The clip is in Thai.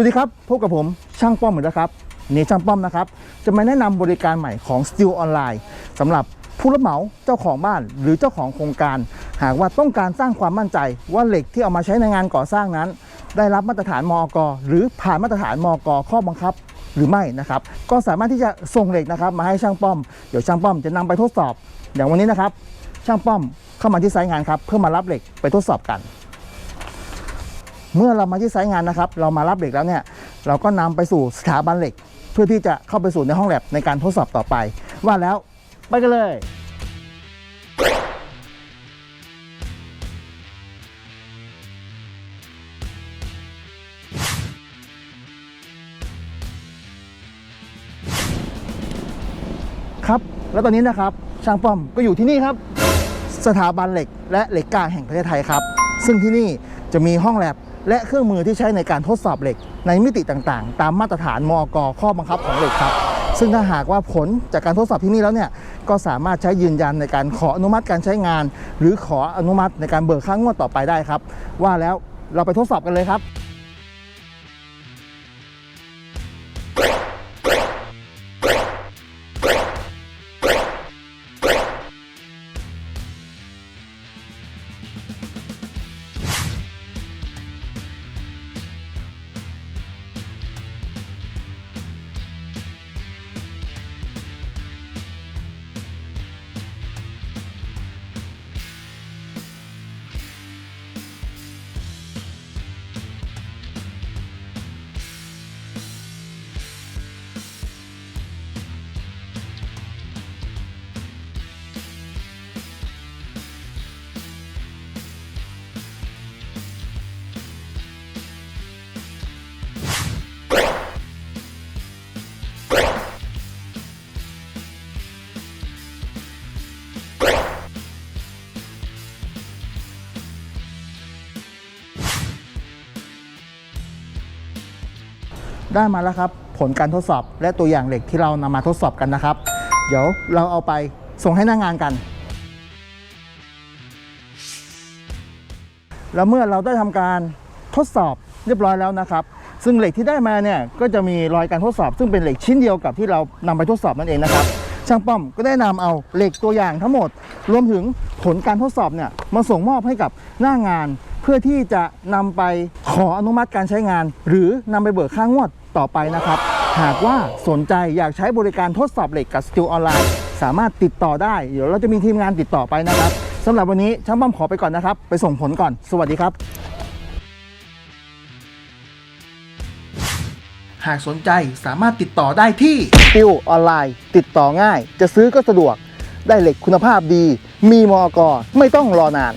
วัสดีครับพบกับผมช่างป้อมเหมือนเดิมครับ นี่ช่างป้อมนะครับ จะมาแนะนำบริการใหม่ของ Steel Online สำหรับผู้รับเหมาเจ้าของบ้าน หรือเจ้าของโครงการ หากว่าต้องการสร้างความมั่นใจ ว่าเหล็กที่เอามาใช้ในงานก่อสร้างนั้น ได้รับมาตรฐานมอกหรือผ่านมาตรฐานมอกข้อบังคับหรือไม่นะครับ ก็สามารถที่จะส่งเหล็กนะครับ มาให้ช่างป้อมเดี๋ยวช่างป้อมจะนำไปทดสอบอย่างวันนี้นะครับ ช่างป้อมเข้ามาที่ไซต์งานครับเพื่อมารับเหล็กไปทดสอบกัน เมื่อเรามาที่ไซต์งานนะครับ เรามารับเหล็กแล้วเนี่ย เราก็นำไปสู่สถาบันเหล็ก เพื่อที่จะเข้าไปสู่ในห้องแลบในการทดสอบต่อไป ว่าแล้วไปกันเลยครับแล้วตอนนี้นะครับช่างป้อมก็อยู่ที่นี่ครับ สถาบันเหล็กและเหล็กกาแห่งประเทศไทยครับ ซึ่งที่นี่จะมีห้องแลบ และเครื่องมือที่ใช้ในการทดสอบเหล็ก ในมิติต่างๆ ตามมาตรฐานมอกข้อบังคับของเหล็กครับ ซึ่งถ้าหากว่าผลจากการทดสอบที่นี่แล้วเนี่ยก็สามารถใช้ยืนยันในการขออนุมัติการใช้งาน หรือขออนุมัติในการเบิกค่างวดต่อไปได้ครับ ว่าแล้วเราไปทดสอบกันเลยครับ ได้มาแล้วครับ ผลการทดสอบและตัวอย่างเหล็กที่เรานำมาทดสอบกันนะครับ เดี๋ยวเราเอาไปส่งให้หน้างงานกัน แล้วเมื่อเราได้ทำการทดสอบเรียบร้อยแล้วนะครับ ซึ่งเหล็กที่ได้มาเนี่ยก็จะมีรอยการทดสอบ ซึ่งเป็นเหล็กชิ้นเดียวกับที่เรานำไปทดสอบนั่นเองนะครับช่างป้อมก็ได้นำเอาเหล็กตัวอย่างทั้งหมด รวมถึงผลการทดสอบเนี่ยมาส่งมอบให้กับหน้างาน เพื่อที่จะนำไปขออนุมัติการใช้งาน หรือนำไปเบิกค่างวด ต่อไปนะครับ หากว่าสนใจอยากใช้บริการทดสอบเหล็กกับสติลออนไลน์สามารถติดต่อได้ เดี๋ยวเราจะมีทีมงานติดต่อไปนะครับสำหรับวันนี้ช่างป้อมขอไปก่อนนะครับ ไปส่งผลก่อน สวัสดีครับ หากสนใจสามารถติดต่อได้ที่ติวออนไลน์ ติดต่อง่าย จะซื้อก็สะดวก ได้เหล็กคุณภาพดี มีมอกไม่ต้องรอนาน